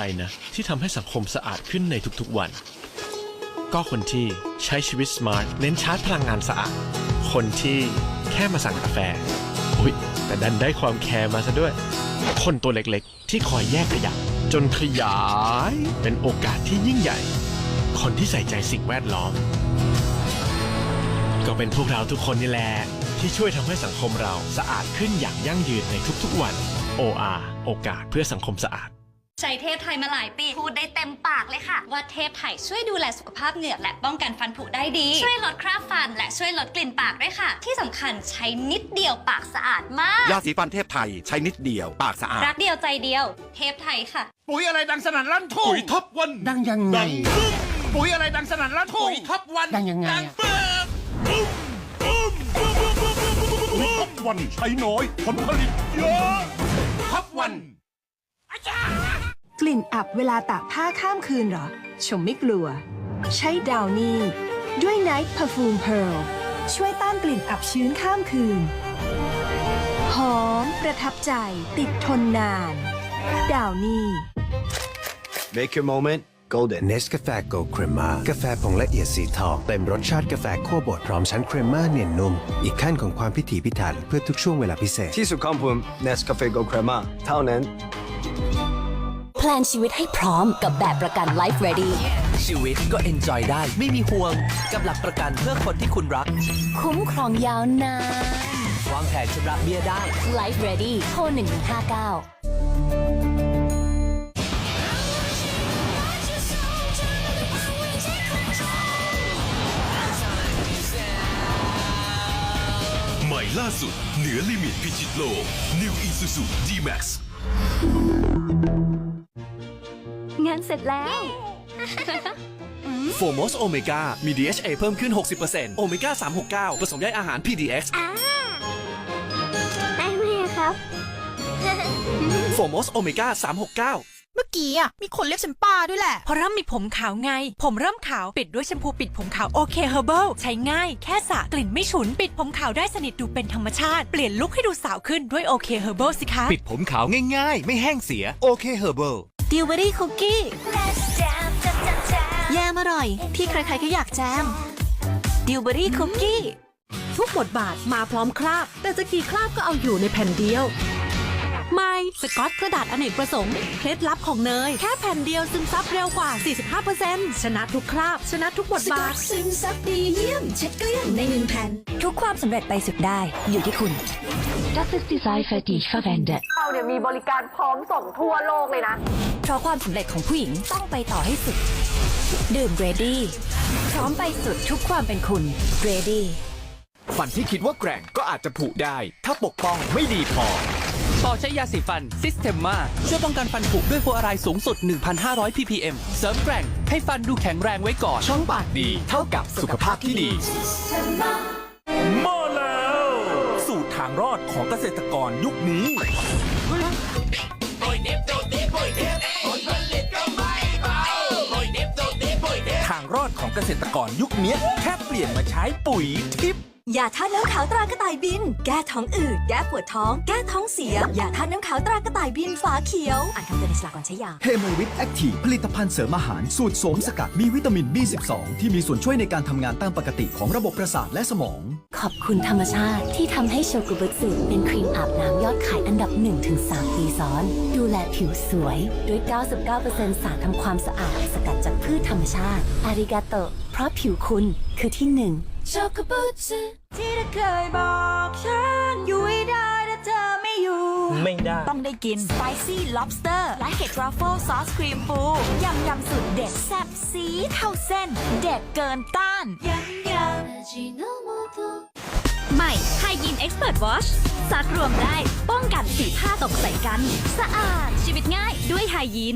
รนะ ที่ทำให้สังคมสะอาดขึ้นในทุกๆวัน ก็คนที่ใช้ชีวิตสมาร์ทเน้นชาร์จพลังงานสะอาด คนที่แค่มาสั่งกาแฟ อุ๊ย แต่ดันได้ความแคร์มาซะด้วย คนตัวเล็กๆ ที่คอยแยกขยะ จนขยายเป็นโอกาสที่ยิ่งใหญ่ คนที่ใส่ใจสิ่งแวดล้อม ก็เป็นพวกเราทุกคนนี่แหละที่ช่วยทำให้สังคมเราสะอาดขึ้นอย่างยั่งยืนในทุกๆวัน OR โอกาสเพื่อสังคมสะอาด ใช้เทพไทยมาหลายปี พูดได้เต็มปากเลยค่ะ ว่าเทพไทยช่วยดูแลสุขภาพเหงือกและป้องกันฟันผุได้ดี ช่วยลดคราบฟัน และช่วยลดกลิ่นปากด้วยค่ะ ที่สำคัญใช้นิดเดียวปากสะอาดมาก ยาสีฟันเทพไทยใช้นิดเดียวปากสะอาด รักเดียวใจเดียว เทพไทยค่ะ ปุ๋ยอะไรดังสนั่นลั่นทุ่งปุ๋ยท็อปวันดังยังไง ปุ๋ยอะไรดังสนั่นลั่นทุ่งปุ๋ยท็อปวันดังยังไงปุ๊บปุ๊บวันใช้น้อยผลผลิตเยอะทับวันอาจา กลิ่นอับเวลาตากผ้าข้ามคืนเหรอ ชมไม่กลัว ใช้ดาวนี่ ด้วย Night Perfume Pearl ช่วยต้านกลิ่นอับชื้นข้ามคืน หอมประทับใจติดทนนาน ดาวนี่ Make your moment golden. เนสกาแฟโกลด์ครีมมากาแฟผงละเอียดสีทอง เต็มรสชาติกาแฟคั่วบดพร้อมชั้นครีมมาเนียนนุ่ม อีกขั้นของความพิถีพิถันเพื่อทุกช่วงเวลาพิเศษ ที่สุดของผม Nescafe Gold Crema เท่านั้นแพ ลนชีวิตให้พร้อมกับแบบประกัน Life Ready ชีวิตก็เอนจอยได้ไม่มีห่วง กับหลักประกันเพื่อคนที่คุณรัก คุ้มครองยาวนานวางแผนชำระเบี้ยได้ Life Ready โทร1159ใหม่ล่าสุด เหนือลิมิตพิชิตโลก New Isuzu D-Max งานเสร็จแล้ว โฟมอสโอเมก้ามี DHA เพิ่มขึ้น 60%โอเมก้า369 ผสมใยอาหาร PDX ได้ไหมครับ โฟมอสโอเมก้า369เมื่อกี้อะมีคนเรียกฉันป้าด้วยแหละ เพราะเริ่มมีผมขาวไง ผมเริ่มขาวปิดด้วยแชมพูปิดผมขาวโอเคเฮอร์เบิลใช้ง่ายแค่สระกลิ่นไม่ฉุน ปิดผมขาวได้สนิทดูเป็นธรรมชาติ เปลี่ยนลุคให้ดูสาวขึ้นด้วยโอเคเฮอร์เบิลสิคะ ปิดผมขาวง่ายๆ ไม่แห้งเสียโอเคเฮอร์เบิล ดิวเบอรี่คุกกี้แยมอร่อย ที่ใครๆก็อยากแจมดิวเบอรี่คุกกี้ ทุกบทบาทมาพร้อมคราบ แต่จะกี่คราบก็เอาอยู่ในแผ่นเดียวไม่สกอตกระดาษอเนกประสงค์ เคล็ดลับของเนย แค่แผ่นเดียวซึมซับเร็วกว่า 45%ชนะทุกคราบ ชนะทุกบทบาทซึมซับดีเยี่ยม เช็ดเกลี้ยงในหนึ่งแผ่น ทุกความสำเร็จไปสุดได้ อยู่ที่คุณ Das ist die Seife die ich verwende เราเนี่ยมีบริการพร้อมส่งทั่วโลกเลยนะเพ ราะความสำเร็จของผู้หญิงต้องไปต่อให้สุด ดื่ม Ready พร้อมไปสุดทุกความเป็นคุณ Ready ฟันที่คิดว่าแกร่งก็อาจจะผุได้ ถ้าปกป้องไม่ดีพอต่อใช้ยาสีฟันซิสเ e มมาช่วยป้องกันฟันผุด้วยฟลูออไรด์สูงสุด 1,500 ppm เสริมแกร่ง ให้ฟันดูแข็งแรงไว้ก่อน ช่องปากดีเท่ากับสุขภาพที่ดี มาแล้ว สูตรทางรอดของเกษตรกรยุคนี้ทางรอดของเกษตรกรยุคนี้แค่เปลี่ยนมาใช้ปุ๋ยทิพย์ยาท่าตุน้ำขาวตรากระต่ายบิน แก้ท้องอืด แก้ปวดท้อง แก้ท้องเสีย ยาท่าตุน้ำขาวตรากระต่ายบินฝาเขียว อ่านคำเตือนในฉลากก่อนใช้ยา เฮโมวิตแอคทีฟผลิตภัณฑ์เสริมอาหาร สูตรโสมสกัด มีวิตามิน B12 ที่มีส่วนช่วยในการทำงานตามปกติของระบบประสาทและสมอง ขอบคุณธรรมชาติที่ทำให้โชกุบุสึเป็นครีมอาบน้ำยอดขายอันดับ 1-3 ปีซ้อน ดูแลผิวสวยด้วย 99%สารทำความสะอาดสกัดจากพืชธรรมชาติ อาริกาโตเพราะผิวคุณคือที่หนึ่งโชกุบุสึที่เธอเคยบอกฉันอยู่ไม่ได้ถ้าเธอไม่ อยู่ ไม่ได้ ต้องได้กิน Spicy Lobster และเห็ด Truffle Sauce Cream ปูยำยำสุดเด็ดแซ่บสีเท่าเส้น เด็ดเกินต้านยำยำใหม่ไฮยีนเอ็กซ์เพรสวอชซักรวมได้ป้องกันสีผ้าตกใส่กัน สะอาดชีวิตง่ายด้วยไฮยีน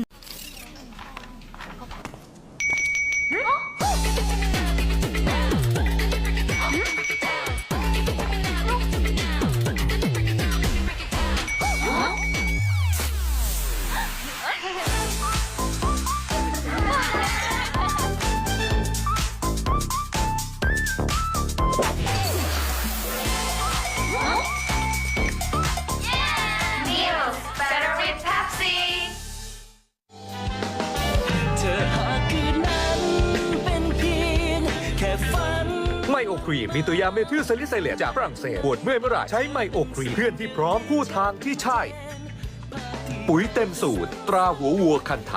โอครีม มีตัวยาเมทิลซาลิไซเลตจากฝรั่งเศสปวดเมื่อยเมื่อไหร่ใช้ไมโอครีมเพื่อนที่พร้อมคู่ทางที่ใช่ ปุ๋ยเต็มสูตร ตราหัววัวคันไถ